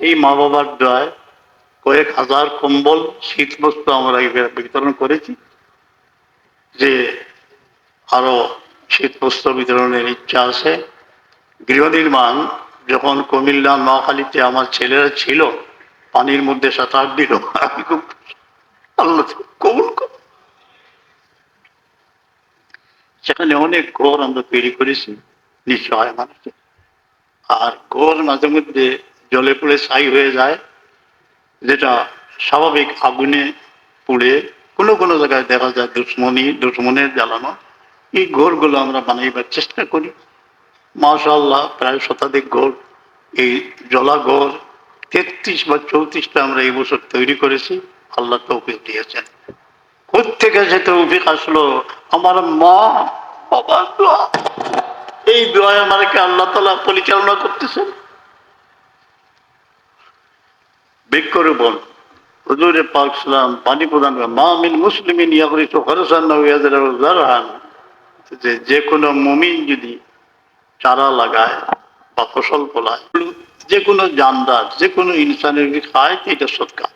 সেই মা বাবার দয় কয়েক হাজার কম্বল শীত বস্তু আমরা বিতরণ করেছি যে আরও শীত বস্ত্র বিতরণের ইচ্ছা আছে। গৃহ নির্মাণ যখন কুমিল্লা, নোয়াখালীতে আমার ছেলেরা ছিল, পানির মধ্যে সাঁতার দিল, আমি খুব আল্লাহ কবুল সেখানে অনেক ঘর আমরা তৈরি করেছি, নিশ্চয় মানুষের। আর ঘর মাঝে মধ্যে জলে পুড়ে ছাই হয়ে যায়, যেটা স্বাভাবিক আগুনে পুড়ে কোনো কোনো জায়গায় দেখা যায় দুশ্মনী, দুশ্মনের জ্বালানো। এই ঘরগুলো আমরা বানাইবার চেষ্টা করি। মাশাল্লাহ প্রায় শতাধিক ঘর। এই জলা ঘর তেত্রিশ বা চৌত্রিশটা আমরা এই বছর তৈরি করেছি। আল্লাহ তৌফিক দিয়েছেন। কোথেকে সে তৌফিক আসলো? আমার মা দোয়া। এই দোয়ায় আমাকে আল্লাহ তালা পরিচালনা করতেছেন। বৃক্ষরোপণ হুজুরে পাক সালাম, পানি প্রদান করে মা মিন মুসলিমিন ইয়া করি তো খরসান জারহান। যে যে কোনো মুমিন যদি চারা লাগায় বা ফসল ফলায়, যে কোনো জানদার, যে কোনো ইনসানের যদি খায় এটা সৎকা।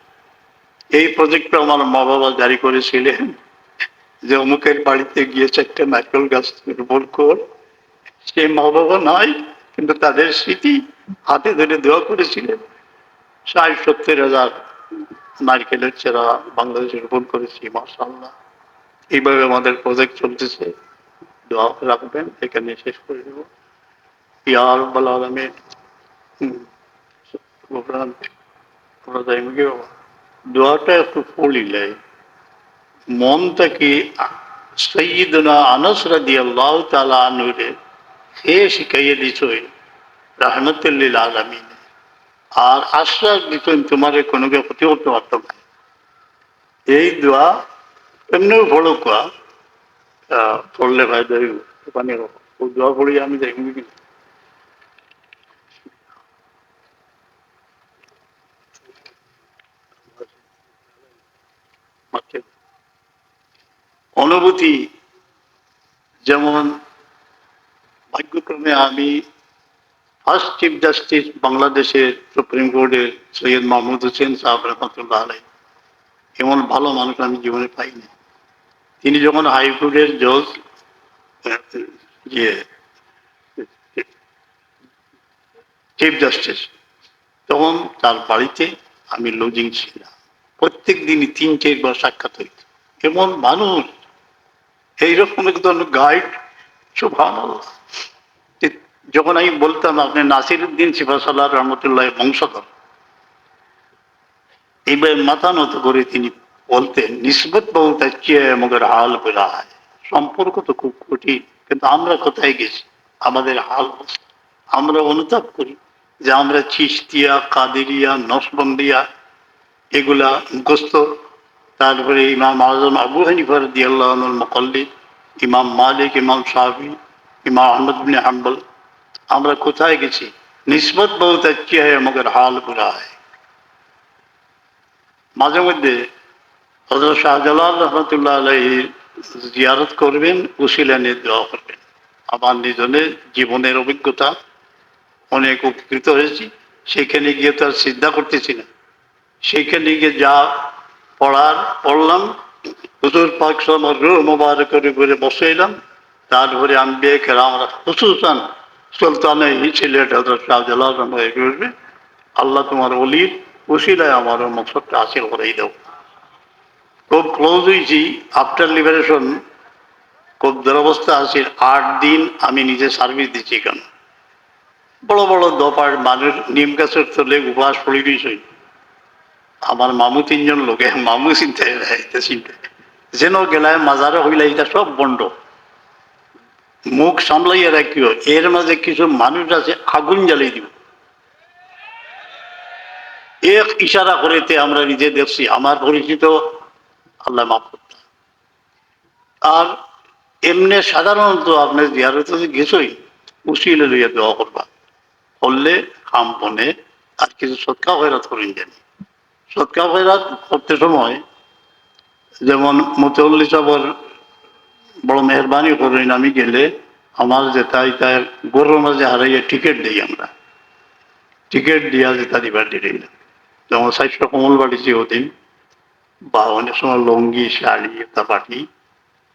এই প্রজেক্টটা আমার মা বাবা জারি করেছিলেন যে, অমুকের বাড়িতে গিয়ে চারটে নারকেল গাছ রোপণ কর। সে মা বাবা নাই কিন্তু তাদের স্মৃতি হাতে ধরে দেওয়া করেছিলেন। ষাট, সত্তর হাজার নারকেলের চেরা বাংলাদেশে রোপণ করেছি মাসাল্লাহ এইভাবে আমাদের প্রজেক্ট চলতেছে। দোয়া রাখবেন, এখানে শেষ করে দেবো। ইয়ার বলা আলমে দোয়াটা একটু পড়িলে মন থেকে সৈয়দনা আনস রাদি আল্লাহ তালা আনুরে সে শিখাইয়ে দিছই রহমতুল্লিল আলমিন। আর আশ্বাস দিতেন তোমার কোনো ক্ষতি করতে পারতাম না। এই দোয়া এমনিও বড় কোয়া পড়লে ভাই দেয় ওখানে ও দোয়া পড়ি আমি দেখবি কিন্তু অনুভূতি যেমন ভাগ্যক্রমে আমি ফার্স্ট চিফ জাস্টিস বাংলাদেশের সুপ্রিম কোর্টের সৈয়দ মাহমুদ হোসেন সাহেব রহমতুল্লাহ আলাই এমন ভালো মানুষ আমি জীবনে পাইনি। তিনি যখন হাইকোর্টের জজ ইয়ে চিফ জাস্টিস তখন তার বাড়িতে আমি লজিং ছিলাম। প্রত্যেক দিনই তিন চারবার সাক্ষাৎ হইত। এমন মানুষ, এইরকম একজন গাইড সুভান যখন আমি বলতাম, আপনি নাসির উদ্দিন সিফাসাল্লাহ রহমতুল্লাহ বংশধর। এইভাবে মাথা নত করে তিনি বলতেন, নিসবত বহুত আচ্ছিয়ে মগের হাল বেলা হয় সম্পর্ক তো খুব কঠিন, কিন্তু আমরা কোথায় গেছি? আমাদের হাল আমরা অনুতাপ করি যে আমরা চিস্তিয়া কাদেরিয়া, নসবন্দিয়া এগুলা মুখস্থ। তারপরে ইমাম আজম আবু হানিফার দিয়াল্লাহ মকল্লিদ, ইমাম মালিক, ইমাম সাহাবি ইমাম আহমদ বিন হাম্বল আমরা কোথায় গেছি? নিসবত বহুত আচ্ছি হ্যাঁ? মগের হাল বুড়া হয় মাঝে মধ্যে হজরত শাহজালাল রহমতুল্লাহ আলহী জিয়ারত করবেন উশিলানে দেওয়া করবেন। আমার নিজনের জীবনের অভিজ্ঞতা, অনেক উপকৃত হয়েছি। সেখানে গিয়ে তার চিন্তা করতেছি না। সেখানে গিয়ে যা পড়ার পড়লাম, হুজুর পাক আমার রুহ মোবারক করে বসে এলাম। তারপরে আমি বেখ রাম হুসুসান সুলতানে সিলেট হজরত হয়ে করবে আল্লাহ তোমার অলির উশিলায় আমার মকসদটা হাসিল করেই দাও। খুব ক্লোজ হয়েছি। আফটার লিবারেশন খুব দুরবস্থা আছি। আট দিন আমি নিজে সার্ভিস দিচ্ছি কেন বড় বড় দপার মানুষ, নিম গাছের তলে উপাস পড়ে দিয়েছে আমার মামু তিনজন লোকে, মামু চিন্তা চিন্তা। যেন গেলায় মাজারে হইলে এটা সব বন্ড মুখ সামলাইয়া রাখিও, এর মাঝে কিছু মানুষ আছে, আগুন জ্বালিয়ে দিব এক ইশারা করেতে আমরা নিজে দেখছি, আমার পরিচিত, আল্লাহ মাফ আর এমনি সাধারণত আপনার জিয়ারতে গেছই উসিলে লইয়া দেওয়া করবা। করলে খাম পনে আর কিছু সৎকা ভৈরাত করেন জানি সৎকা ভৈরাত করতে সময়, যেমন মতউল্লি সাবর বড় মেহরবানি করেন আমি গেলে আমার যে তাই তাই গরুর মাঝে হারাইয়া টিকিট দিই আমরা। টিকিট দিয়া যে যেটা দিবার দিলেই না যেমন সাইজটা কমল বাড়িছে ওদিন, বা অনেক সময় লঙ্গি, শাড়ি একটা পাটি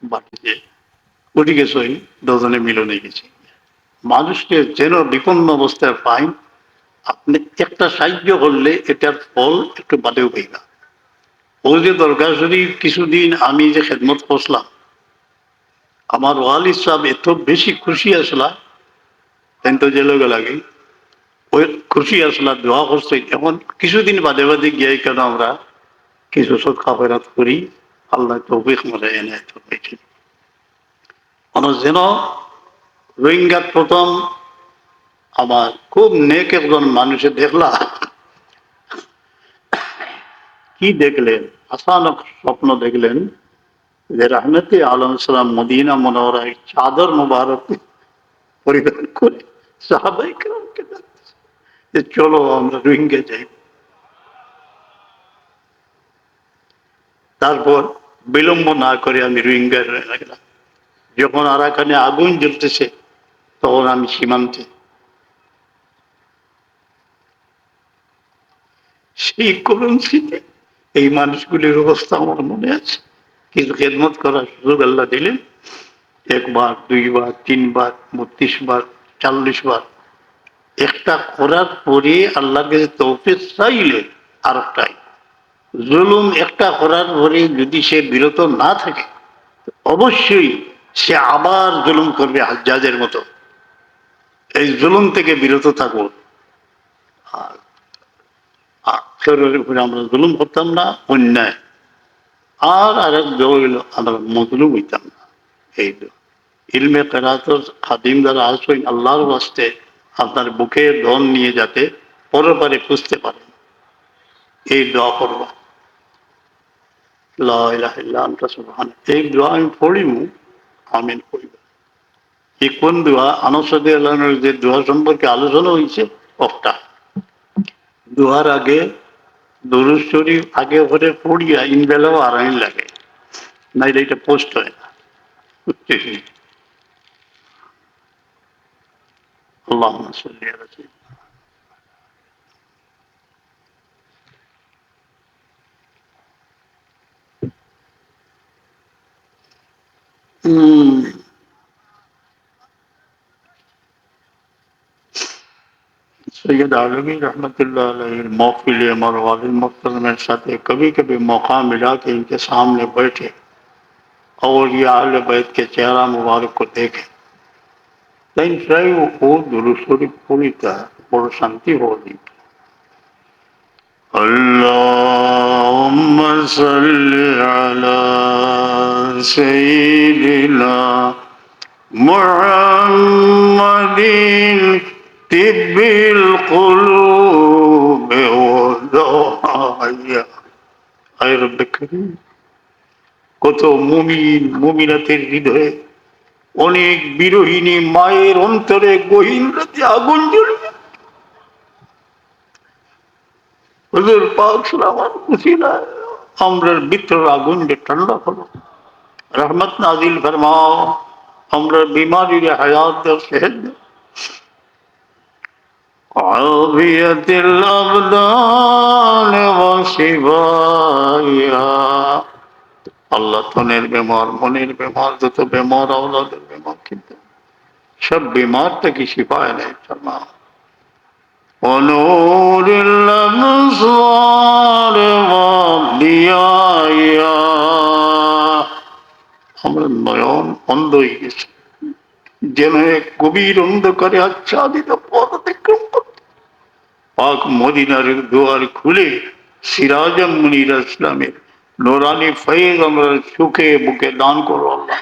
বাটিতে উঠে গেছে ওই দুজনে মিলনে গেছে। মানুষকে যেন বিপন্ন অবস্থায় পাই আপনি একটা সাহায্য করলে এটার ফল একটু বাদেও পাইবা। ও যে দরকার যদি কিছুদিন আমি যে খেদমত করলাম আমার ওয়ালিদ সাহেব এত বেশি খুশি আসলা কিন্তু যে লোক লাগে ওই খুশি আসলা, দোয়া করছে। এখন কিছুদিন বাদে বাদে গিয়ে কেন আমরা কিছু সব খাফেরাত করি? আল্লাহ তৌফিক মনে এনে হয়েছে মানুষ যেন রোহিঙ্গার প্রথম আমার খুব নেক একজন মানুষে দেখলা। কি দেখলেন? আসানক স্বপ্ন দেখলেন। যে রহমতে আলম সালাম মদিনা মনোহরায় চাদর মুবারক পরিধান করে সাহাবাই যে চলো আমরা রোহিঙ্গা যাই। তারপর বিলম্ব না করে আমি রোহিঙ্গা গেলাম। যখন আরাকানে আগুন জ্বলতেছে, তখন আমি সীমান্তে। সেই স্মৃতি এই মানুষগুলির অবস্থা আমার মনে আছে। কিছু খেদমত করার সুযোগ আল্লাহ দিলেন। একবার, দুইবার, তিনবার বত্রিশ বার চল্লিশ বার একটা করার পরে আল্লাহর কাছে তৌফিক চাইলে আর একটাই জুলুম একটা করার পরে যদি সে বিরত না থাকে, অবশ্যই সে আবার জুলুম করবে হাজ্জাজের মতো। এই জুলুম থেকে বিরত থাকব আর আমরা জুলুম করতাম না, অন্যায়। আর আরেক দোয়া হইল আমরা মজলুম হইতাম এই ইলমে কেরাতর খাদিম দ্বারা আসবেন আল্লাহর বাস্তে আপনার বুকে ধন নিয়ে যাতে পরপারে বুঝতে পারেন এই দোয়া করবা এই দোয়া আমি পড়িমু আমিন এই কোন দোয়া আনসদে যে দোয়া সম্পর্কে আলোচনা হয়েছে একটা দোয়ার আগে দরুদ শরীফ আগে ওরে পড়িয়া ইনবেলাও আরাইন লাগে। নাইলে এটা পোস্ট হয় না। আল্লাহ সাল্লি سید عالمی رحمۃ اللہ علیہ موقل مرغال مختلف سطح کبھی کبھی موقع ملا کہ ان کے سامنے بیٹھے اور یہ اہل بیت کے چہرہ مبارک کو دیکھیں لیکن شاید وہ خود رسوری پوری طرح پرشانتی ہو رہی اللهم صل على سيدنا محمد طب القلوب ودواعيها আয় রব্বে করিম কত মুমিন মুমিনাতের হৃদয়ে অনেক বিরোহিনী মায়ের অন্তরে গহীন রাতে আগুন জ্বলবে হুজুর পাক সালামার উসিলায় আমরার ভিতর আগুন যে ঠান্ডা হলো রহমত নাজিল ফরমাও আমরা বিমারির হায়াত দাও সেহেদ দাও عافية الأبدان وشفائها আল্লাহ তনের বেমার মনের বেমার যত বেমার আওলাদের বেমার কিন্তু সব বেমারটা কি শিফায় নেই ফরমা ونور الأبصار وضيائها আমরা নয়ন অন্ধ হয়ে গেছে যেন এক গভীর অন্ধকারে আচ্ছাদিত পথ অতিক্রম করতে পাক মদিনার দুয়ার খুলে সিরাজম মুনির ইসলামের নোরানি ফয়েজ আমরা সুখে বুকে দান করো আল্লাহ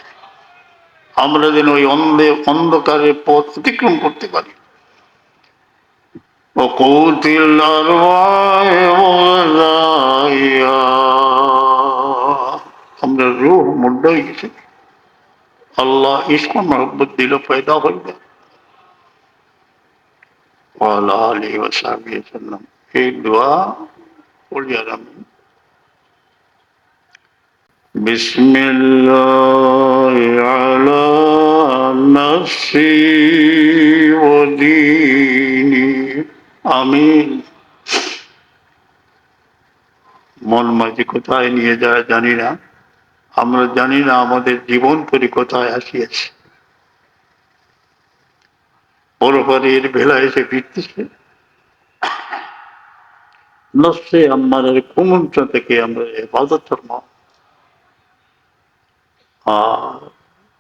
আমরা যেন ওই অন্ধে অন্ধকারের পথ অতিক্রম করতে পারি وقوت الأرواح وغذائها আমরা রূহ মুর্দা হয়ে গেছে अल्लाह इसको मोहब्बत दिलो पैदा हो गया वसलम एक दुआ और ज्यादा में बिस्मिल्लाह আমিন মন মাঝে কোথায় নিয়ে যায় জানি না আমরা জানি না আমাদের জীবন পরি কোথায় আসিয়াছে। পরপারের ভেলা এসে ফিরতেছে। নস্যে আমার কুমন্ত্র থেকে আমরা হেফাজত ধর্ম আর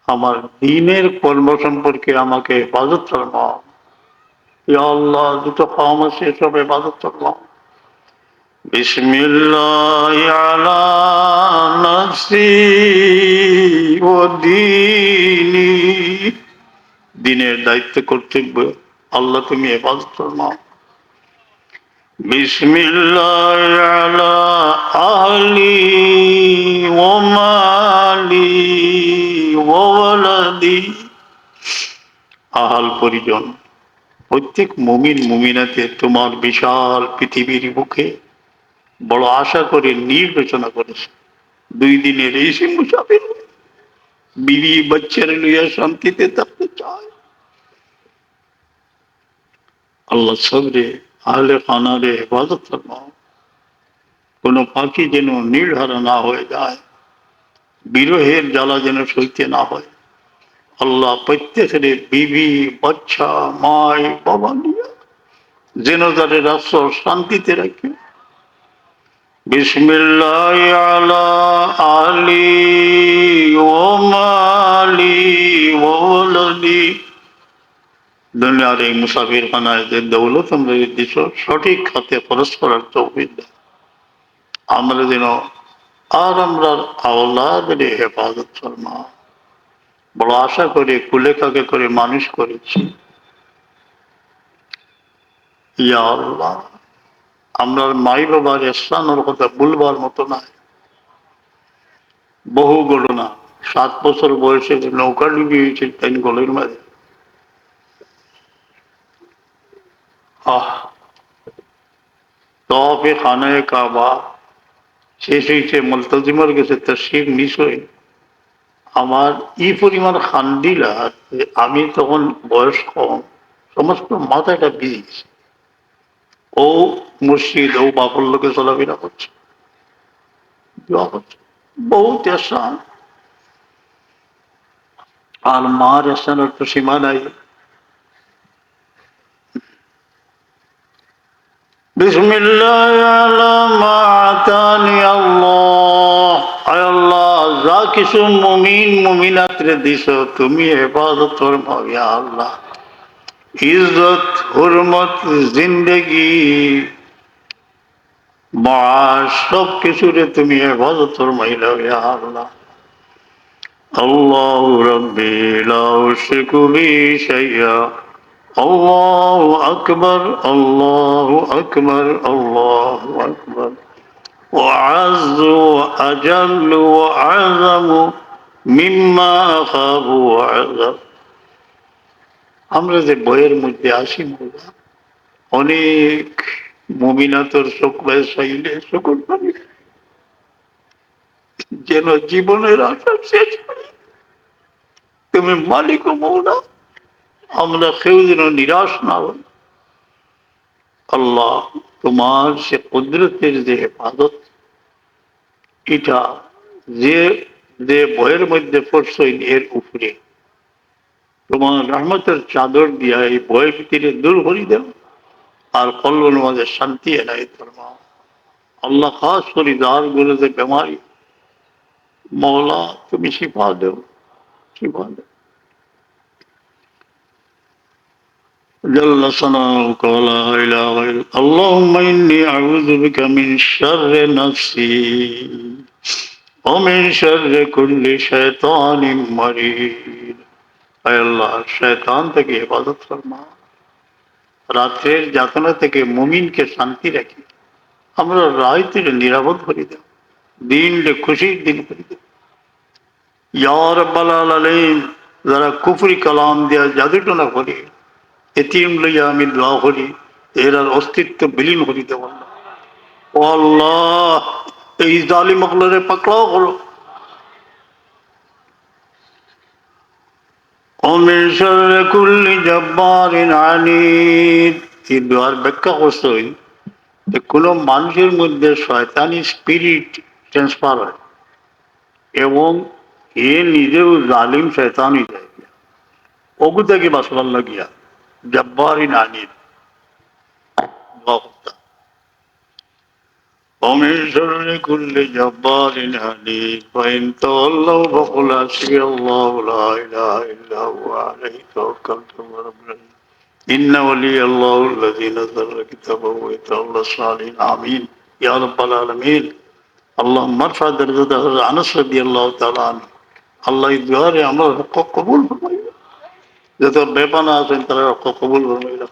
আমার দিনের কর্ম সম্পর্কে আমাকে হেফাজত ধর্ম আল্লাহ, দুটো কাম আছে সব হেফাজত ধর্ম بسم الله على نفسي وديني দিনের দায়িত্ব কর্তব্য আল্লাহ তুমি হেফাজত ফরমাও বিসমিল্লাহ আলা আহলি ওয়া মালি ওয়া ওয়ালাদি আহাল পরিজন প্রত্যেক মুমিন মুমিনাতে তোমার বিশাল পৃথিবীর বুকে বড় আশা করে নির্বাচনা করেছে। দুই দিনের এই সে মুসাফির বিবি বাচ্চারে লইয়া শান্তিতে থাকতে চায়। আল্লাহ সবরে, আহলে খানারে হেফাজত ফরমাও কোন পাখি যেন নির্ধারা না হয়ে যায়। বিরহের জ্বালা যেন সইতে না হয়। আল্লাহ প্রত্যেকের বিবি, বাচ্চা, মায়, বাবা নিয়ে যেন তাদের রাষ্ট্র শান্তিতে রাখে। বিসমিল্লাহ আলা আলি ও মালি ওলদি দুনিয়ার এই মুসাফির খানায় যে দৌলত আমরা দিছ সঠিক খাতে খরচ করার আমরা যেন আর আমরা আওলাদের হেফাজত শর্মা বড় আশা করে, কুলে কাকে করে মানুষ করেছি। ইয়া আল্লাহ। আমরা মাই বাবার ইসলামের কথা বলবার মতো নয় বহু ঘটনা, সাত বছর বয়সে নৌকা ডুবি হয়েছে তাই গলের মাঝে। আহ খানায় কাবা, শেষ হয়েছে মুলতাজিমার গেছে তার মিস হয়ে, আমার ই পরিমাণ খান্দিলা যে আমি তখন বয়স কম সমস্ত মাথাটা বিজে গেছে ও মুর্শিদ ও বাপর লোকে চলাফেরা করছে দোয়া করছে বহুত এসান আর মার এসানের তো সীমা নাই بسم الله على ما আতানি আল্লাহ আয় আল্লাহ যা কিছু মুমিন মুমিনাত রে দিছ তুমি হেফাজত ফরমাও ইয়া আল্লাহ ইজ্জত হুরমত জিন্দগি মাস সব কিছুরে তুমি হেফাজত ফরমাইলাও ইয়া আল্লাহ আল্লাহ রব্বি লা উশরিকু বি শাইয়া الله أكبر الله أكبر الله أكبر وعز وأجل وأعظم مما أخاف وأعظم আমরা যে বইয়ের মধ্যে আসি মোলা, অনেক মমিনাতর সকলের চাইলে সকল পানি যেন জীবনের আশা শেষ। তুমি মালিক ও মৌলা, আমরা কেউ যেন নিরাশ না হই। আল্লাহ তোমার সে কুদরতের যে হেফাজত, এটা যে যে বইয়ের মধ্যে পড়ছই এর উপরে। তোমার রহমতের চাদর দিয়া এই বয়ের ভিতরে দূর করি দেও আর কল্লন মাঝে শান্তি এনাই ফরমাও আল্লাহ খাস করি দার গুলো যে বেমারি মৌলা তুমি শিফা দেও শিফা দেও جل ثناؤك ولا إله غيرك اللهم إني أعوذ بك من شر نفسي ومن شر كل شيطان مريد আয় আল্লাহ শয়তান থেকে হেফাজত ফরমা। রাত্রের যাতনা থেকে মুমিনকে শান্তি রাখি। আমরা রায়তের নিরাপদ করে দেব দিন খুশির দিন করে দেব যারা কুফরি কালাম দেয়া জাদুটনা করে, এতিম লইয়া আমি দোয়া করি, এর আর অস্তিত্ব বিলীন করি দেব ও আল্লাহ, এই জালি মকলরে পাকড়াও করো। ومن شر كل جبار عنيد এই দোয়ার ব্যাখ্যা করছেন যে কোনো মানুষের মধ্যে শয়তানি স্পিরিট ট্রান্সফার হয় এবং এ নিজেও জালিম শয়তানই যায় ওগু থেকে বাসবার লাগিয়া জব্বারি নানির দোয়া ومن شر كل جبار عنيد فإن تولوا فقل حسبي الله لا إله إلا هو عليه توكلت وهو رب العالمين إن ولي الله الذي نزل كتابه ويتولى الصالحين آمين يا رب العالمين اللهم ارفع درجة أنس رضي الله تعالى عنه আল্লাহ এই দুয়ারে আমার হক কবুল ফরমাইল যত বেপানা আছেন তারা হক কবুল ফরমাইল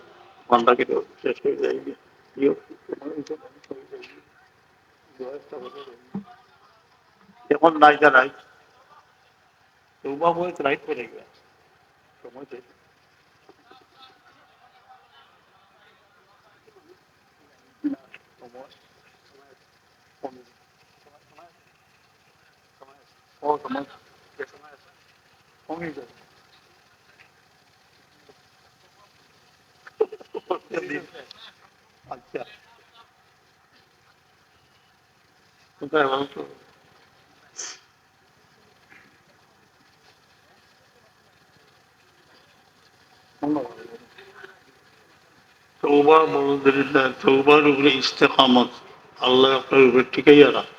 মনটাকে তো শেষ হয়ে যায় ইয়ে, এখন নাই যা নাই তৌবা বয়স রাইট করে গেছে সময় চাই ও সময় কমে যাবে আচ্ছা কোথায় বলতো তৌবা বড়দের তৌবার উপরে ইস্তেকামত আল্লাহ আপনার উপরে ঠিকাই রাখ